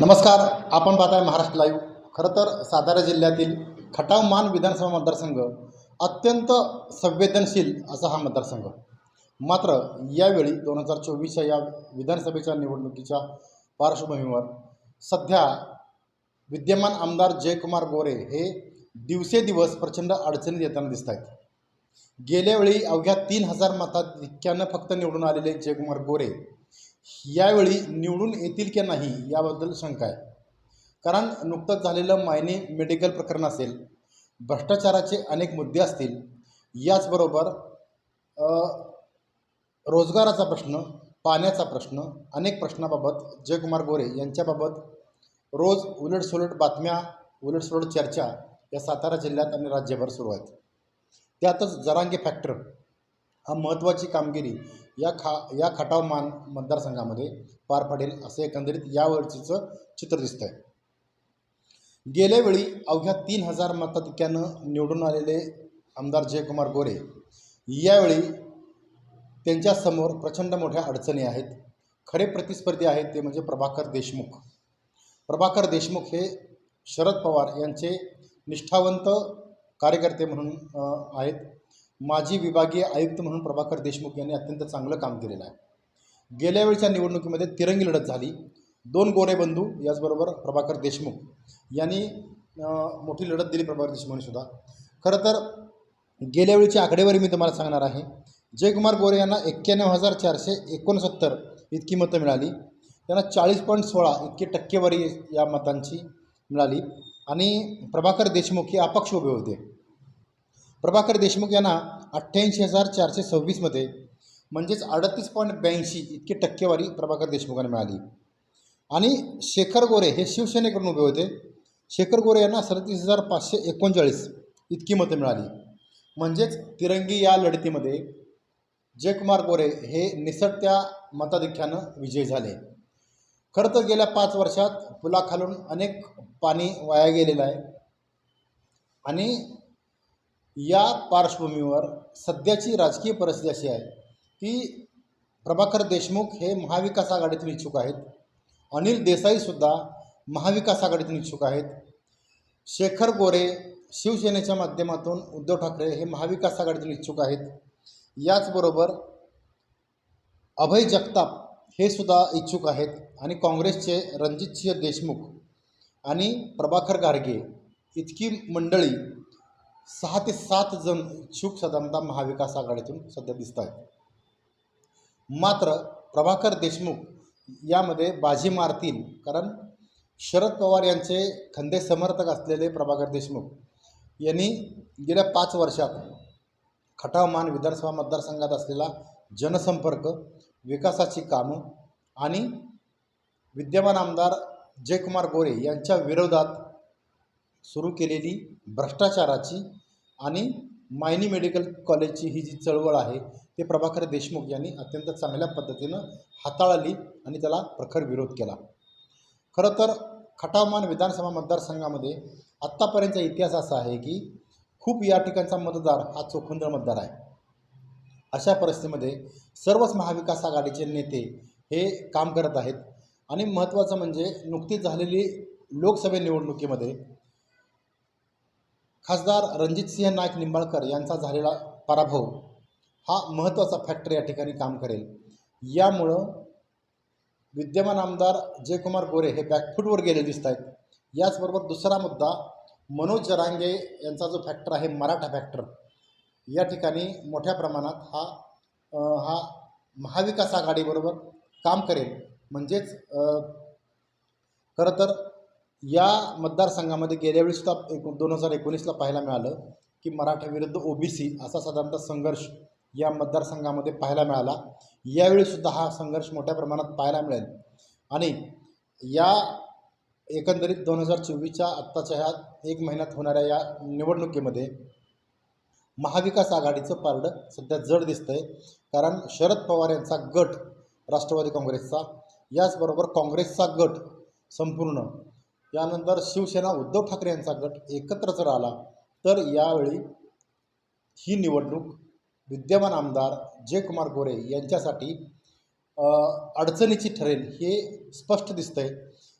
नमस्कार आपण पाहताय महाराष्ट्र लाईव्ह खरं तर सातारा जिल्ह्यातील खटाव मान विधानसभा मतदारसंघ अत्यंत संवेदनशील असा हा मतदारसंघ. मात्र यावेळी दोन हजार चोवीसच्या या विधानसभेच्या निवडणुकीच्या पार्श्वभूमीवर सध्या विद्यमान आमदार जयकुमार गोरे हे दिवसेदिवस प्रचंड अडचणीत येताना दिसत आहेत गेल्यावेळी अवघ्या तीन हजार मताधिक्यानं फक्त निवडून आलेले जयकुमार गोरे यावेळी निवडून येतील की नाही याबद्दल शंका आहे. कारण नुकतंच झालेलं मायनी मेडिकल प्रकरण असेल भ्रष्टाचाराचे अनेक मुद्दे असतील याचबरोबर रोजगाराचा प्रश्न पाण्याचा प्रश्न अनेक प्रश्नाबाबत जयकुमार गोरे यांच्याबाबत रोज उलटसुलट बातम्या उलटसुलट चर्चा या सातारा जिल्ह्यात आणि राज्यभर सुरू आहेत. त्यातच जरांगे फॅक्टर हा महत्त्वाची कामगिरी या खा या खटाव मान मतदारसंघामध्ये पार पडेल असं एकंदरीत यावेळचीचं चित्र दिसतं आहे अवघ्या तीन हजार मताधिक्यानं निवडून आलेले आमदार जयकुमार गोरे यावेळी त्यांच्यासमोर प्रचंड मोठ्या अडचणी आहेत. खरे प्रतिस्पर्धी आहेत ते म्हणजे प्रभाकर देशमुख. प्रभाकर देशमुख हे शरद पवार यांचे निष्ठावंत कार्यकर्ते म्हणून आहेत. माजी विभागीय आयुक्त म्हणून प्रभाकर देशमुख यांनी अत्यंत चांगलं काम केलेलं आहे. गेल्या वेळच्या निवडणुकीमध्ये तिरंगी लढत झाली. दोन गोरे बंधू याचबरोबर प्रभाकर देशमुख यांनी मोठी लढत दिली प्रभाकर देशमुखनीसुद्धा खरं तर गेल्या वेळीची आकडेवारी मी तुम्हाला सांगणार आहे. जयकुमार गोरे यांना एक्क्याण्णव हजार चारशे एकोणसत्तर इतकी मतं मिळाली. त्यांना चाळीस पॉईंट सोळा इतकी टक्केवारी या मतांची मिळाली. आणि प्रभाकर देशमुख हे अपक्ष उभे होते. प्रभाकर देशमुख यांना अठ्ठ्याऐंशी हजार चारशे सव्वीसमध्ये म्हणजेच अडतीस पॉईंट ब्याऐंशी इतकी टक्केवारी प्रभाकर देशमुखांना मिळाली. आणि शेखर गोरे हे शिवसेनेकडून उभे होते. शेखर गोरे यांना सदतीस हजार पाचशे एकोणचाळीस इतकी मतं मिळाली. म्हणजेच तिरंगी या लढतीमध्ये जयकुमार गोरे हे निसटत्या मताधिक्यानं विजयी झाले. खरं तर गेल्या पाच वर्षात पुलाखालून अनेक पाणी वाया गेलेलं आहे. आणि या पार्श्वभूमीवर सध्याची राजकीय परिस्थिती अशी आहे की प्रभाकर देशमुख हे महाविकास आघाडीतून इच्छुक आहेत. अनिल देसाईसुद्धा महाविकास आघाडीतून इच्छुक आहेत. शेखर गोरे शिवसेनेच्या माध्यमातून उद्धव ठाकरे हे महाविकास आघाडीतून इच्छुक आहेत. याचबरोबर अभय जगताप हे सुद्धा इच्छुक आहेत आणि काँग्रेसचे रणजितसिंह देशमुख आणि प्रभाकर गार्गे इतकी मंडळी सहा ते सात जण इच्छुक साधारणतः महाविकास आघाडीतून सध्या दिसत आहेत मात्र प्रभाकर देशमुख यामध्ये बाजी मारतील कारण शरद पवार यांचे खंदे समर्थक असलेले प्रभाकर देशमुख यांनी गेल्या पाच वर्षात खटावमान विधानसभा मतदारसंघात असलेला जनसंपर्क विकासाची कामं आणि विद्यमान आमदार जयकुमार गोरे यांच्या विरोधात सुरू केलेली भ्रष्टाचाराची आणि मायनी मेडिकल कॉलेजची ही जी चळवळ आहे ते प्रभाकर देशमुख यांनी अत्यंत चांगल्या पद्धतीनं हाताळली आणि त्याला प्रखर विरोध केला. खरं तर खटावमान विधानसभा मतदारसंघामध्ये आत्तापर्यंतचा इतिहास असा आहे की खूप या ठिकाणचा मतदार हा चोखंदळ मतदार आहे. अशा परिस्थितीमध्ये सर्वच महाविकास आघाडीचे नेते हे काम करत आहेत आणि महत्त्वाचं म्हणजे नुकतीच झालेली लोकसभा निवडणुकीमध्ये खासदार रणजितसिंह नाईक निंबाळकर यांचा झालेला पराभव हा महत्त्वाचा फॅक्टर या ठिकाणी काम करेल. यामुळं विद्यमान आमदार जयकुमार गोरे हे बॅकफूटवर गेले दिसत आहेत. याचबरोबर दुसरा मुद्दा मनोज जरांगे यांचा जो फॅक्टर आहे मराठा फॅक्टर या ठिकाणी मोठ्या प्रमाणात हा हा महाविकास आघाडीबरोबर काम करेल. म्हणजेच खरं तर या मतदारसंघामध्ये गेल्या वेळी सुद्धा एक दोन हजार एकोणीसला पाहायला मिळालं की मराठा ओ बी सी असा साधारणतः संघर्ष या मतदारसंघामध्ये पाहायला मिळाला. यावेळीसुद्धा हा संघर्ष मोठ्या प्रमाणात पाहायला मिळेल. आणि या एकंदरीत दोन हजार चोवीसच्या आत्ताच्या ह्या एक महिन्यात होणाऱ्या या निवडणुकीमध्ये महाविकास आघाडीचं पारडं सध्या जड दिसतं आहे कारण शरद पवार यांचा गट राष्ट्रवादी काँग्रेसचा याचबरोबर काँग्रेसचा गट संपूर्ण यानंतर शिवसेना उद्धव ठाकरे यांचा गट एकत्र जर आला तर यावेळी ही निवडणूक विद्यमान आमदार जयकुमार गोरे यांच्यासाठी अडचणीची ठरेल हे स्पष्ट दिसतंय.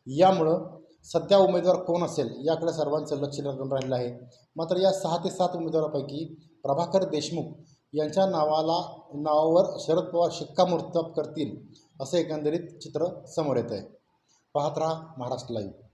यामुळं सध्या उमेदवार कोण असेल याकडे सर्वांचं लक्ष लागून राहिलं आहे. मात्र या सहा ते सात उमेदवारापैकी प्रभाकर देशमुख यांच्या नावाला नावावर शरद पवार शिक्कामोर्तब करतील असं एकंदरीत चित्र समोर येत आहे पाहत राहा महाराष्ट्र लाईव्ह